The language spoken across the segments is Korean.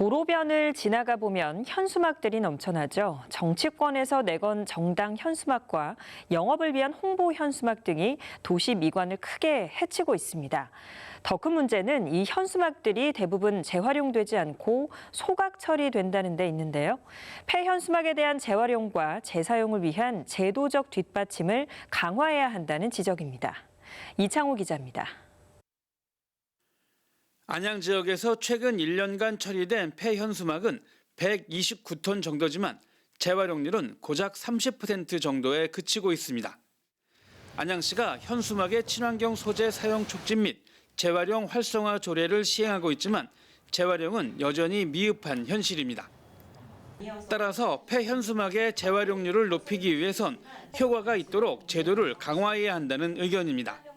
도로변을 지나가 보면 현수막들이 넘쳐나죠. 정치권에서 내건 정당 현수막과 영업을 위한 홍보 현수막 등이 도시 미관을 크게 해치고 있습니다. 더 큰 문제는 이 현수막들이 대부분 재활용되지 않고 소각 처리된다는 데 있는데요. 폐현수막에 대한 재활용과 재사용을 위한 제도적 뒷받침을 강화해야 한다는 지적입니다. 이창호 기자입니다. 안양 지역에서 최근 1년간 처리된 폐현수막은 129톤 정도지만 재활용률은 고작 30% 정도에 그치고 있습니다. 안양시가 현수막의 친환경 소재 사용 촉진 및 재활용 활성화 조례를 시행하고 있지만 재활용은 여전히 미흡한 현실입니다. 따라서 폐현수막의 재활용률을 높이기 위해선 효과가 있도록 제도를 강화해야 한다는 의견입니다.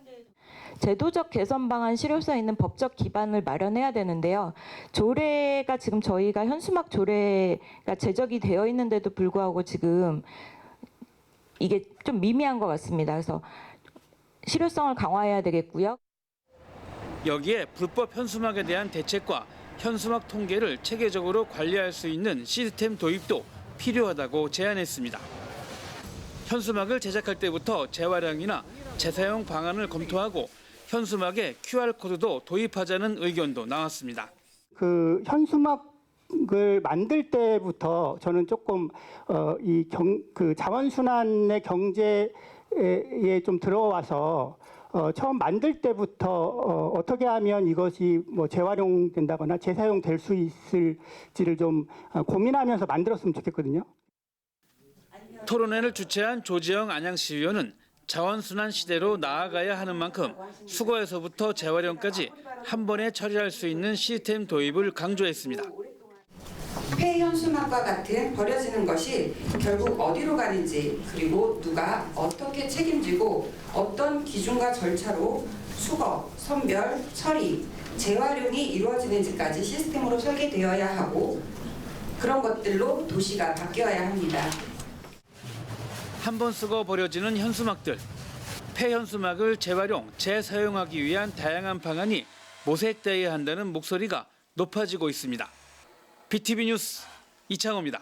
제도적 개선 방안 실효성 있는 법적 기반을 마련해야 되는데요. 조례가 지금 저희가 현수막 조례가 제적이 되어 있는데도 불구하고 지금 이게 좀 미미한 것 같습니다. 그래서 실효성을 강화해야 되겠고요. 여기에 불법 현수막에 대한 대책과 현수막 통계를 체계적으로 관리할 수 있는 시스템 도입도 필요하다고 제안했습니다. 현수막을 제작할 때부터 재활용이나 재사용 방안을 검토하고 현수막에 QR코드도 도입하자는 의견도 나왔습니다. 그 현수막을 만들 때부터 저는 조금 어, 이경그 자원순환의 경제에 좀 들어와서 어, 처음 만들 때부터 어, 어떻게 하면 이것이 뭐 재활용된다거나 재사용될 수 있을지를 좀 어, 고민하면서 만들었으면 좋겠거든요. 토론회를 주최한 조지영 안양시의원은 자원순환 시대로 나아가야 하는 만큼 수거에서부터 재활용까지 한 번에 처리할 수 있는 시스템 도입을 강조했습니다. 폐현수막과 같은 버려지는 것이 결국 어디로 가는지 그리고 누가 어떻게 책임지고 어떤 기준과 절차로 수거, 선별, 처리, 재활용이 이루어지는지까지 시스템으로 설계되어야 하고 그런 것들로 도시가 바뀌어야 합니다. 한 번 쓰고 버려지는 현수막들. 폐현수막을 재활용, 재사용하기 위한 다양한 방안이 모색돼야 한다는 목소리가 높아지고 있습니다. BTV 뉴스 이창호입니다.